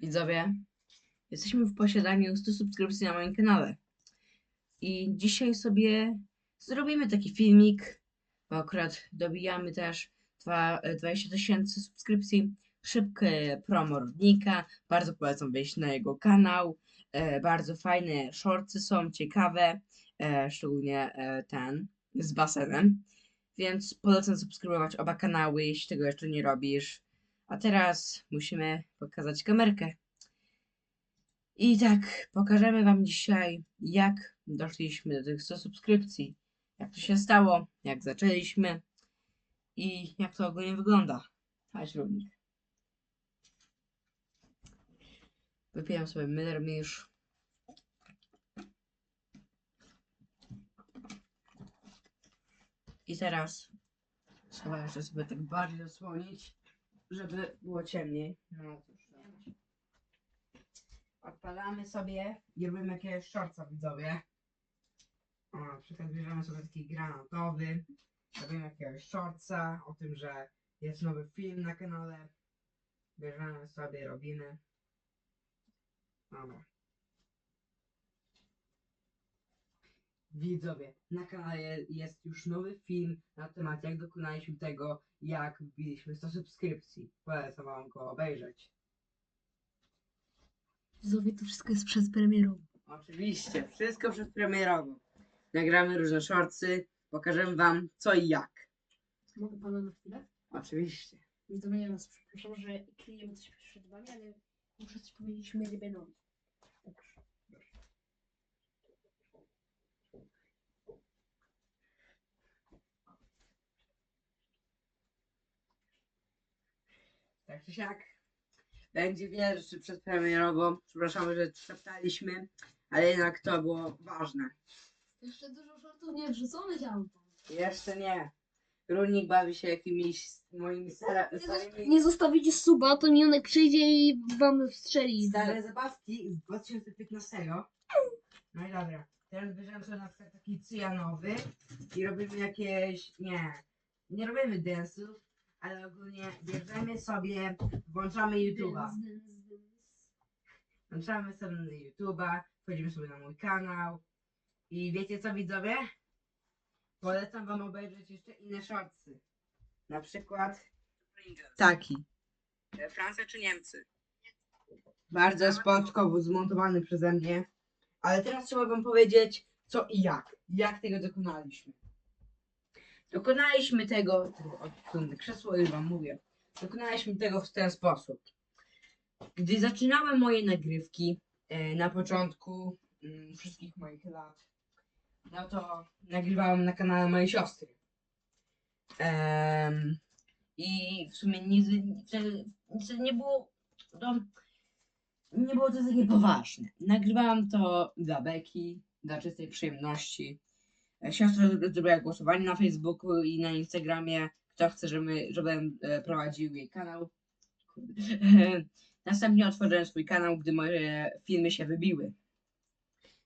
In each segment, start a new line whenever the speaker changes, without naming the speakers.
Widzowie, jesteśmy w posiadaniu 100 subskrypcji na moim kanale. I dzisiaj sobie zrobimy taki filmik, bo akurat dobijamy też dwa- e, 20 tysięcy subskrypcji. Szybkie promo Rudnika. Bardzo polecam wejść na jego kanał. E, bardzo fajne shortsy są, ciekawe. E, szczególnie ten z basenem. Więc polecam subskrybować oba kanały, jeśli tego jeszcze nie robisz. A teraz musimy pokazać kamerkę. I tak, pokażemy Wam dzisiaj, jak doszliśmy do tych 100 subskrypcji. Jak to się stało, jak zaczęliśmy i jak to ogólnie wygląda. Chodź, Rubik. Wypijam sobie Miller Misz. I teraz trzeba jeszcze sobie tak bardziej zasłonić, żeby było ciemniej. No cóż, dobra. Odpalamy sobie i robimy jakiegoś shortsa widzowie. O, na przykład bierzemy sobie taki granatowy, robimy jakiegoś shortsa o tym, że jest nowy film na kanale. Bierzemy sobie, robimy. Dobra. Widzowie, na kanale jest już nowy film na temat jak dokonaliśmy tego, jak wbiliśmy 100 subskrypcji. Polecam wam go obejrzeć.
Widzowie, to wszystko jest przez premierą.
Oczywiście, wszystko przed premierową. Nagramy różne shortsy, pokażemy wam co i jak.
Mogę pana na chwilę?
Oczywiście.
Widzowie, ja was przepraszam, że kryjemy coś przed wami, ale muszę coś powiedzieć Mary Benowi.
Tak czy siak. Będzie rzeczy przedpremierowo. Przepraszamy, że szeptaliśmy, ale jednak to było ważne.
Jeszcze dużo shortów nie wrzuconych, ja mam
Jeszcze nie. Runik bawi się jakimiś moimi stara- starymi...
nie zostawicie suba, to Mionek przyjdzie i wam strzeli.
Stare zabawki z 2015. No i dobra. Teraz bierzemy sobie na przykład taki cyjanowy i robimy jakieś. Nie. Nie robimy dance'ów, ale ogólnie bierzemy sobie, włączamy YouTube'a. Włączamy sobie na YouTube'a, wchodzimy sobie na mój kanał. I wiecie co widzowie? Polecam wam obejrzeć jeszcze inne shortsy. Na przykład taki. Francja czy Niemcy? Bardzo spoczko zmontowany przeze mnie. Ale teraz trzeba wam powiedzieć co i jak. Jak tego dokonaliśmy. Dokonaliśmy tego, odsunę krzesło już wam mówię. Dokonaliśmy tego w ten sposób. Gdy zaczynałem moje nagrywki e, na początku mm, wszystkich moich lat, no to nagrywałem na kanale mojej siostry. I w sumie nie, wtedy, wtedy nie było to, nie było to takie poważne. Nagrywałam to dla Beki, dla czystej przyjemności. Siostra zro- zrobiła głosowanie na Facebooku i na Instagramie, kto chce, żeby, żebym e, prowadził jej kanał. Następnie otworzyłem swój kanał, gdy moje filmy się wybiły.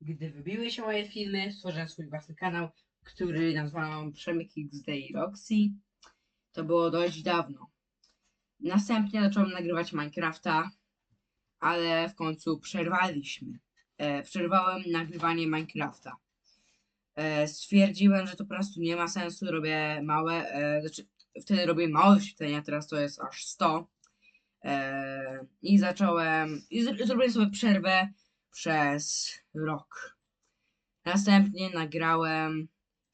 Gdy wybiły się moje filmy, stworzyłem swój własny kanał, który nazwałem Przemyk XD i Roxy. To było dość dawno. Następnie zacząłem nagrywać Minecrafta, ale w końcu przerwaliśmy. E, przerwałem nagrywanie Minecrafta. E, stwierdziłem, że to po prostu nie ma sensu, robię małe, e, znaczy wtedy robię małe wyświetlenia, teraz to jest aż 100. E, I zacząłem, i zr- zrobiłem sobie przerwę przez rok. Następnie nagrałem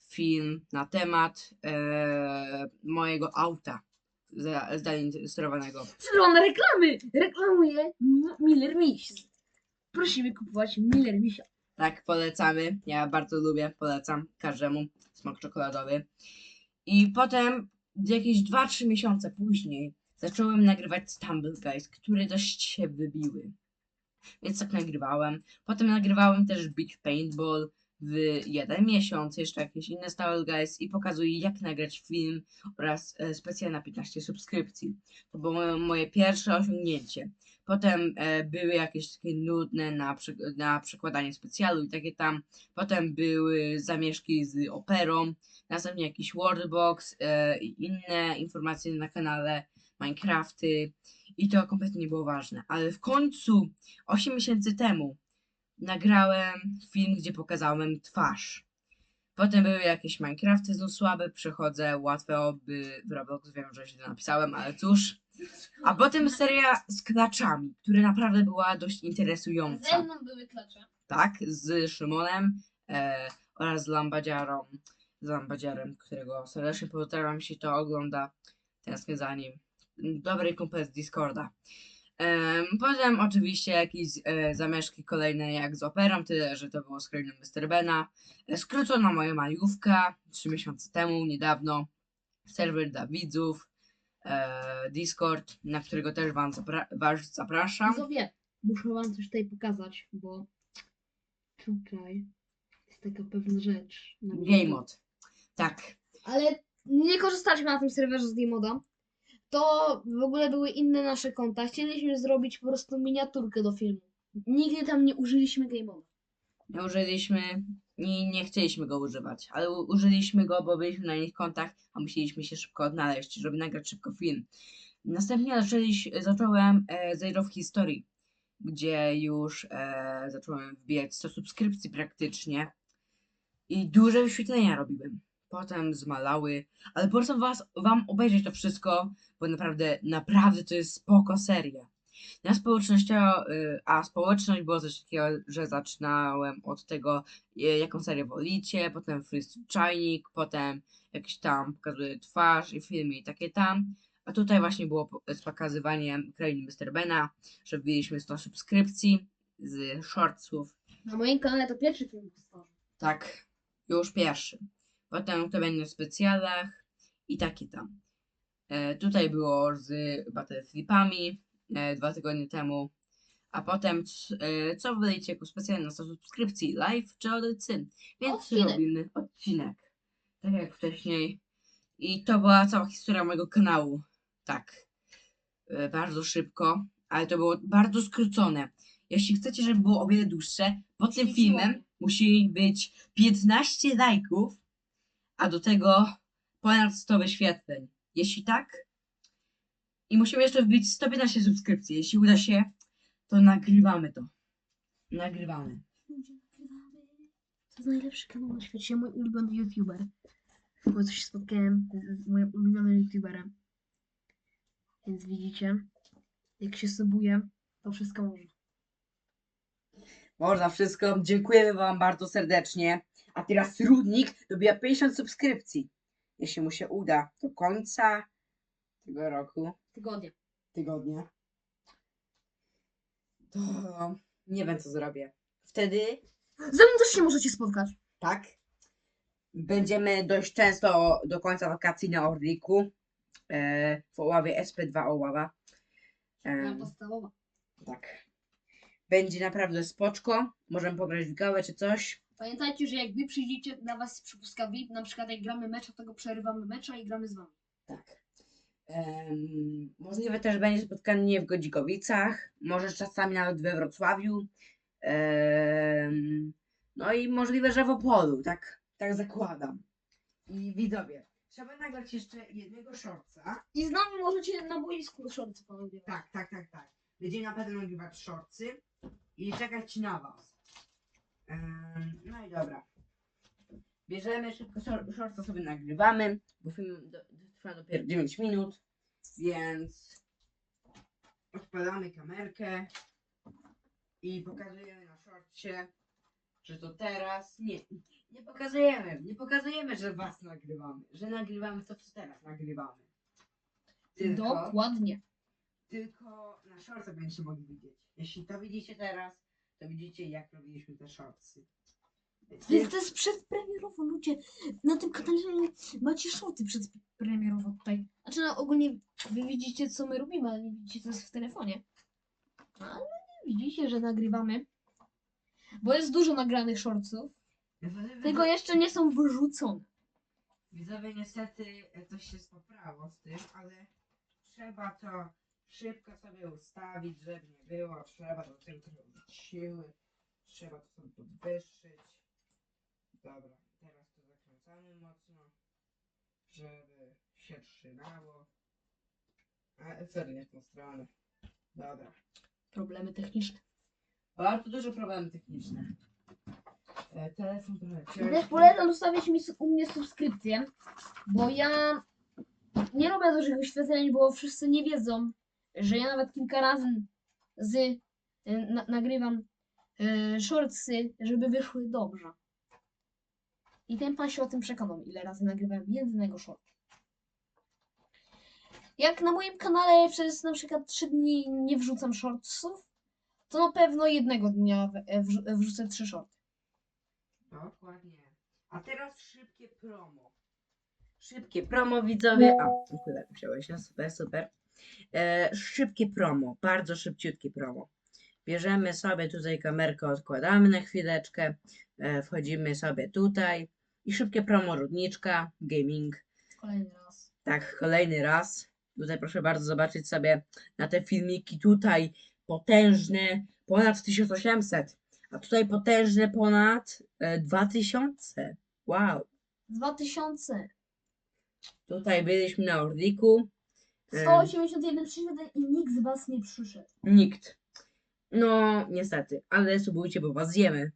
film na temat mojego auta zdalnie sterowanego.
Zielone reklamy! Reklamuje Miller Miś. Prosimy kupować Miller Misia.
Tak, polecamy. Ja bardzo lubię, polecam każdemu. Smak czekoladowy. I potem, jakieś 2-3 miesiące później, zacząłem nagrywać Stumble Guys, które dość się wybiły. Więc tak nagrywałem. Potem nagrywałem też Big Paintball w jeden miesiąc, jeszcze jakieś inne Stumble Guys i pokazuję jak nagrać film oraz e, specjalna 15 subskrypcji. To było moje pierwsze osiągnięcie. Potem e, były jakieś takie nudne na, na przekładanie specjalu i takie tam. Potem były zamieszki z operą, następnie jakiś Wordbox e, i inne informacje na kanale, Minecrafty. i to kompletnie nie było ważne. Ale w końcu, 8 miesięcy temu, nagrałem film, gdzie pokazałem twarz. Potem były jakieś Minecrafty znów słabe, przechodzę, łatwe by w Roblox, wiem, że źle napisałem, ale cóż. A potem seria z klaczami, która naprawdę była dość
Ze
interesująca.
mną były klacze.
Tak, z Szymonem e, oraz z Lambadziarą, z Lambadziarem, którego serdecznie pozdrawiam, jeśli to ogląda. Tęsknię za nim. Dobry kumpel z Discorda. Em, potem oczywiście jakieś e, zamieszki kolejne jak z operą, tyle że to było z krainą Mr. Bena. E, skrócona moja majówka, trzy miesiące temu, niedawno. Serwer dla widzów, e, Discord, na którego też wam zapra- was zapraszam.
Widzowie, muszę wam coś tutaj pokazać, bo tutaj jest taka pewna rzecz. na
Game mode. Tak,
Ale nie korzystaliśmy na tym serwerze z Gamemoda. To w ogóle były inne nasze konta. Chcieliśmy zrobić po prostu miniaturkę do filmu. Nigdy tam nie użyliśmy Gamemoda.
Nie użyliśmy i nie chcieliśmy go używać, ale użyliśmy go, bo byliśmy na innych kontach, a musieliśmy się szybko odnaleźć, żeby nagrać szybko film. Następnie zacząłem e, Zero w historii, gdzie już e, zacząłem wbijać 100 subskrypcji praktycznie i duże wyświetlenia robiłem. Potem zmalały, ale polecam was, wam obejrzeć to wszystko, bo naprawdę, naprawdę to jest spoko seria. Na społecznościowo, y, a społeczność było coś takiego, że zaczynałem od tego, y, jaką serię wolicie, potem freestyle czajnik, potem jakiś tam pokazuje twarz i filmy i takie tam. A tutaj właśnie było z pokazywaniem krainy Mr. Bena, że wbiliśmy 100 subskrypcji z shortsów.
Na moim kanale to pierwszy film powstarzę.
Tak, już pierwszy. Potem to będzie w specjalach i takie tam. E, tutaj było z Battle Flipami dwa tygodnie temu. A potem e, co wylejcie jako specjalne na 100 subskrypcji, live czy audycy. Więc
Odcinek.
robimy odcinek. Tak jak wcześniej. I to była cała historia mojego kanału. Tak. E, bardzo szybko, ale to było bardzo skrócone. Jeśli chcecie, żeby było o wiele dłuższe, pod tym filmem musi być 15 lajków, a do tego ponad 100 wyświetleń. Jeśli tak, i musimy jeszcze wbić 115 subskrypcji. Jeśli uda się, to nagrywamy to. Nagrywamy.
To jest najlepszy kanał na świecie, mój ulubiony youtuber. W końcu się spotkałem z z moim ulubionym youtuberem. Więc widzicie, jak się subuje, to wszystko może.
Można wszystko. Dziękujemy Wam bardzo serdecznie. A teraz Rudnik dobija 50 subskrypcji. Jeśli mu się uda do końca tego roku,
Tygodnie.
tygodnia, to nie wiem co zrobię. Wtedy
Ze mną też się możecie spotkać.
tak? Będziemy dość często do końca wakacji na Orliku. E, w Oławie SP2 Oława. E,
podstawowa.
tak. Będzie naprawdę spoczko. Możemy pograć w gałę czy coś.
Pamiętajcie, że jak wy przyjdziecie, dla was przypuska VIP, na przykład jak gramy mecz, to go przerywamy mecza i gramy z wami.
Tak. Możliwe też będzie spotkanie w Godzikowicach. Może czasami nawet we Wrocławiu. No i możliwe, że w Opolu. Tak, tak zakładam. I widzowie. Trzeba nagrać jeszcze jednego shortsa.
I z nami możecie na boisku szorcy ponagrywać.
Tak, tak, tak, tak. Będziemy na pewno nagrywać shortsy i czekać na was. No i dobra. Bierzemy szybko shortsa sobie nagrywamy, bo film do, trwa dopiero 9 minut, więc odpalamy kamerkę i pokazujemy na shortcie, że to teraz. Nie, nie pokazujemy, nie pokazujemy, że was nagrywamy, że nagrywamy to, co teraz nagrywamy. Tylko
Dokładnie.
tylko na shortsach będziecie mogli widzieć. Jeśli to widzicie teraz, to widzicie jak robiliśmy te shortsy.
Więc to jest przedpremierowo, ludzie. Na tym kanale macie shorty przedpremierowo tutaj. Znaczy no, ogólnie wy widzicie co my robimy, ale nie widzicie co jest w telefonie. Ale widzicie, że nagrywamy. Bo jest dużo nagranych shortsów. Tylko jeszcze nie są wyrzucone.
Widzowie niestety e, coś się poprawo z tym, ale trzeba to szybko sobie ustawić, żeby nie było. Trzeba do tego trochę siły. Trzeba to sobie podwyższyć. Dobra, teraz to zakręcamy mocno, żeby się trzymało. A Efer nie w tą stronę. Dobra.
Problemy techniczne.
Bardzo duże problemy techniczne. E, telefon trochę
Też
ciężki.
polecam zostawić mi su- u mnie subskrypcję, bo ja nie robię dużych wyświetleń, bo wszyscy nie wiedzą, że ja nawet kilka razy z, y, na, nagrywam y, shortsy, żeby wyszły dobrze. I ten pan się o tym przekonał, ile razy nagrywałem jednego shorta. Jak na moim kanale przez na przykład 3 dni nie wrzucam shortsów, to na pewno jednego dnia w- wrzu- wrzucę 3 shorty.
Dokładnie. A teraz szybkie promo. Szybkie promo, widzowie. A, dziękuję, wziąłeś się, super, super. E, szybkie promo, bardzo szybciutkie promo. Bierzemy sobie tutaj kamerkę, odkładamy na chwileczkę, e, wchodzimy sobie tutaj i szybkie promo Rudniczka, gaming.
Kolejny raz.
Tak, kolejny raz. Tutaj proszę bardzo zobaczyć sobie na te filmiki tutaj potężne ponad 1800, a tutaj potężne ponad e, 2000. Wow.
2000.
Tutaj byliśmy na Orliku. E,
181 przyszedł i nikt z was nie przyszedł.
Nikt. No, niestety, ale subujcie, bo was zjemy.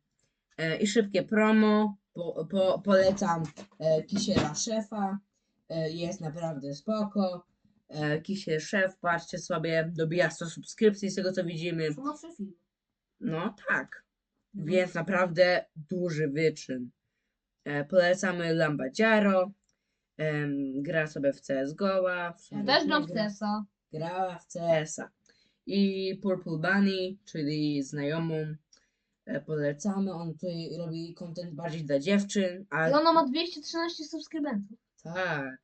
E, I szybkie promo. Po, po, polecam e, Kisiela Szefa. E, jest naprawdę spoko. E, Kisiel Szef, patrzcie sobie, dobija 100 subskrypcji z tego co widzimy. No tak, więc naprawdę duży wyczyn. E, polecamy Lambadziaro. Em, gra sobie w sumie
Ja też gram w CS-a.
grała w CS-a. I Purple Bunny, czyli znajomą, e, polecamy. On tutaj robi content bardziej dla dziewczyn,
I
ale
ona ma 213 subskrybentów.
tak,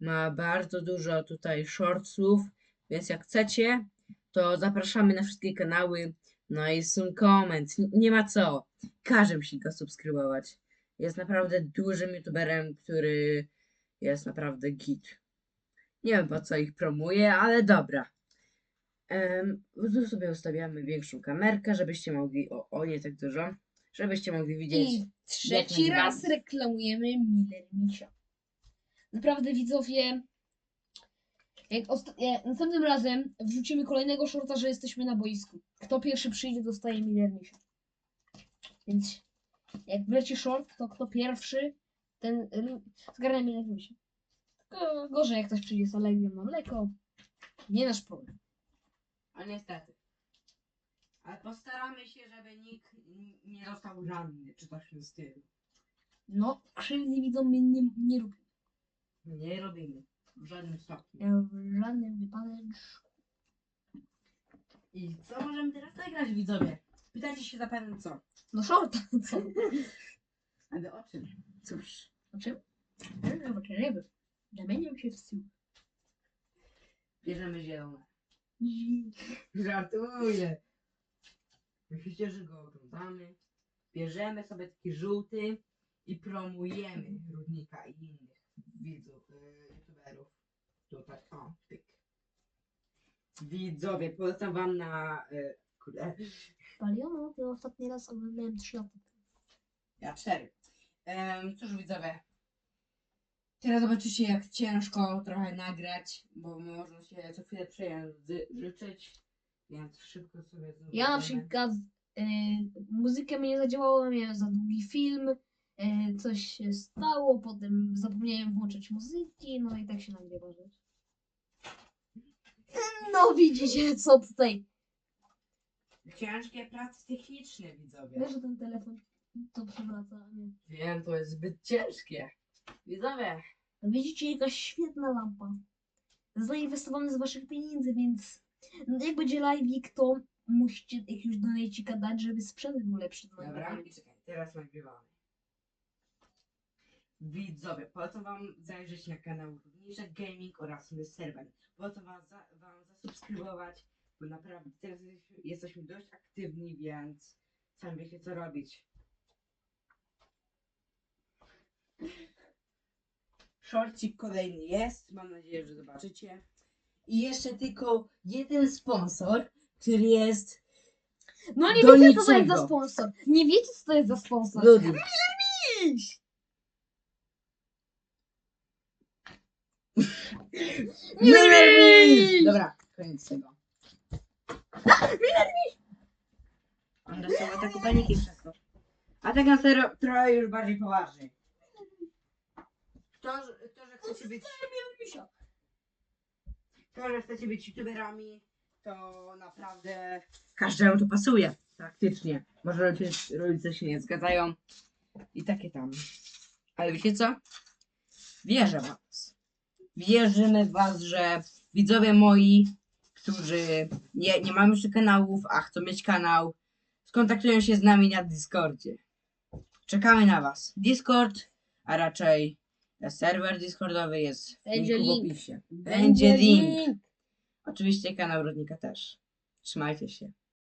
ma bardzo dużo tutaj shortsów, więc jak chcecie, to zapraszamy na wszystkie kanały. No i są comment, N- nie ma co. Każe musi go subskrybować. Jest naprawdę dużym youtuberem, który jest naprawdę git. Nie wiem po co ich promuje, ale dobra. Tu sobie ustawiamy większą kamerkę, żebyście mogli, o, o nie tak dużo, żebyście mogli widzieć.
I trzeci
jak
raz reklamujemy Miller Misia. Naprawdę widzowie, jak osta- jak następnym razem wrzucimy kolejnego shorta, że jesteśmy na boisku. Kto pierwszy przyjdzie, dostaje Miller Misia. Więc jak wleci short, to kto pierwszy, ten y, zgarnia Miller Misia. Tylko gorzej jak ktoś przyjdzie z alergią na mleko. Nie nasz problem.
A niestety. Ale postaramy się, żeby nikt n- nie został ranny, czy coś w tym stylu.
No, krzywdy widzą mnie nie, nie lubię.
Nie robimy. W żadnym stopniu.
Ja w żadnym wypadku.
I co możemy teraz zagrać, widzowie? Pytacie się zapewne co?
No shorta, co?
Ale o czym? Cóż.
O czym? Ryby. Zamieniam się w stół.
Bierzemy zielone. Żartuję. Myślicie, że go oglądamy? Bierzemy sobie taki żółty i promujemy Rudnika i innych widzów, y, youtuberów. Tutaj, o, pyk. Widzowie, polecam wam na... Y, kurde,
Paliono, ja ostatni raz oglądałem 3 lata temu.
ja cztery. Em, cóż widzowie, teraz zobaczycie jak ciężko trochę nagrać, bo można się co chwilę przejęzyczyć, więc szybko sobie zrobimy.
Ja na przykład y, muzykę mi nie zadziałała, miałem za długi film, y, coś się stało, potem zapomniałem włączyć muzyki, no i tak się nagrywa rzecz. No widzicie co tutaj.
Ciężkie prace techniczne, widzowie.
Wiesz, że ten telefon to przewraca, a nie.
Wiem, to jest zbyt ciężkie. Widzowie,
Widzicie, jakaś świetna lampa. Zainwestowane z waszych pieniędzy, więc jak będzie live'ik, to musicie jakiegoś donajcika dać, żeby sprzęt był lepszy do
dobra, i czekaj, teraz nagrywamy. Widzowie, polecam wam zajrzeć na kanał Równiczek Gaming oraz My Serben. Polecam wam, za, wam zasubskrybować, bo naprawdę teraz jesteśmy- jesteśmy dość aktywni, więc sami wiecie co robić. Shortcik kolejny jest, mam nadzieję, że zobaczycie. I jeszcze tylko jeden sponsor, który jest
No nie
Do
wiecie, co to jest za
niczego.
sponsor. Nie wiecie, co to jest za sponsor.
Ludwik. Miller Dobra, koniec tego. On dostał ataku paniki przez to. A tak na serio, trochę już bardziej poważnie. To, że- to że chcecie być... To, że chcecie być youtuberami, to naprawdę każdemu to pasuje, praktycznie. Może rodzice, rodzice się nie zgadzają i takie tam. Ale wiecie co? Wierzę w was. Wierzymy w was, że widzowie moi, którzy nie, nie mają jeszcze kanałów, a chcą mieć kanał, skontaktują się z nami na Discordzie. Czekamy na was. Discord, a raczej serwer Discordowy jest w
Będzie
linku w
link.
opisie. Będzie link. Oczywiście kanał Rodnika też. Trzymajcie się.